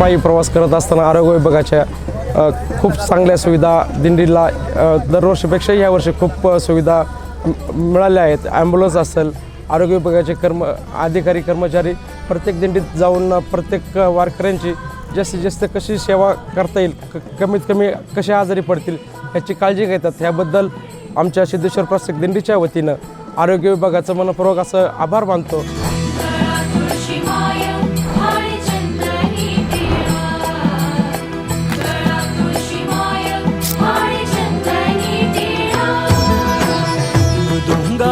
पायी प्रवास करत असताना आरोग्य विभागाच्या खूप चांगल्या सुविधा दिंडीला दरवर्षीपेक्षा दरवर्षीपेक्षा यावर्षी खूप सुविधा मिळाल्या आहेत. ॲम्ब्युलन्स असेल आरोग्य विभागाचे कर्म अधिकारी कर्मचारी प्रत्येक दिंडीत जाऊन प्रत्येक वारकऱ्यांची जास्तीत जास्त कशी सेवा करता येईल क कमीत कमी कसे आजारी पडतील याची काळजी घेतात. ह्याबद्दल आमच्या सिद्धेश्वर प्रत्येक दिंडीच्या वतीनं आरोग्य विभागाचं मनपूर्वक असं आभार मानतो.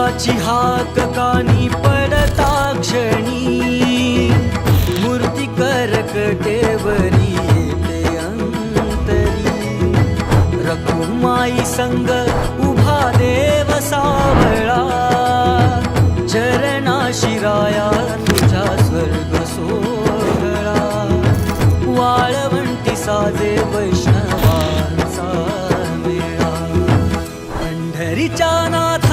काळजाची हाक कानी पडता क्षणी. मूर्ती करकटेवरी येते अंतरी. रघुमाई संग उभा देव सावळा. चरणा शिराया तुझा स्वर्ग सोहळा. वाळवंटी साजे वैष्णवांचा मेळा. पंढरीच्या नाथ